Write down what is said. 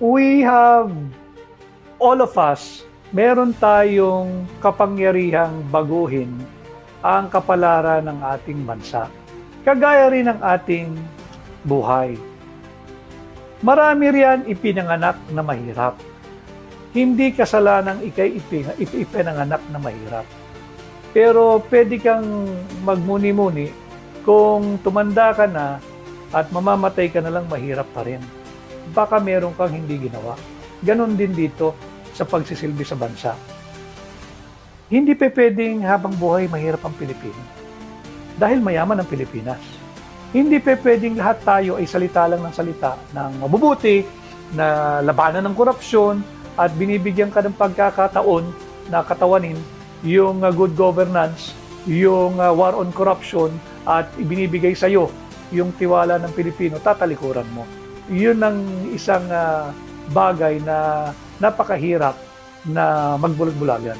we have, all of us, meron tayong kapangyarihang baguhin ang kapalaran ng ating bansa. Kagaya rin ng ating buhay. Marami riyan ipinanganak na mahirap. Hindi kasalanang ikay ipin- ip- ipinanganak na mahirap. Pero pwede kang magmuni-muni kung tumanda ka na at mamamatay ka na lang mahirap pa rin. Baka meron kang hindi ginawa. Ganon din dito sa pagsisilbi sa bansa. Hindi pa pwedeng habang buhay mahirap ang Pilipino. Dahil mayaman ang Pilipinas. Hindi pa pwedeng lahat tayo ay salita lang ng salita ng mabubuti, na labanan ng korupsyon, at binibigyan ka ng pagkakataon na katawanin yung uh, good governance, yung uh, war on corruption, at ibinibigay sa iyo yung tiwala ng Pilipino, tatalikuran mo. Yun ang isang uh, bagay na napakahirap na magbulag-bulagan.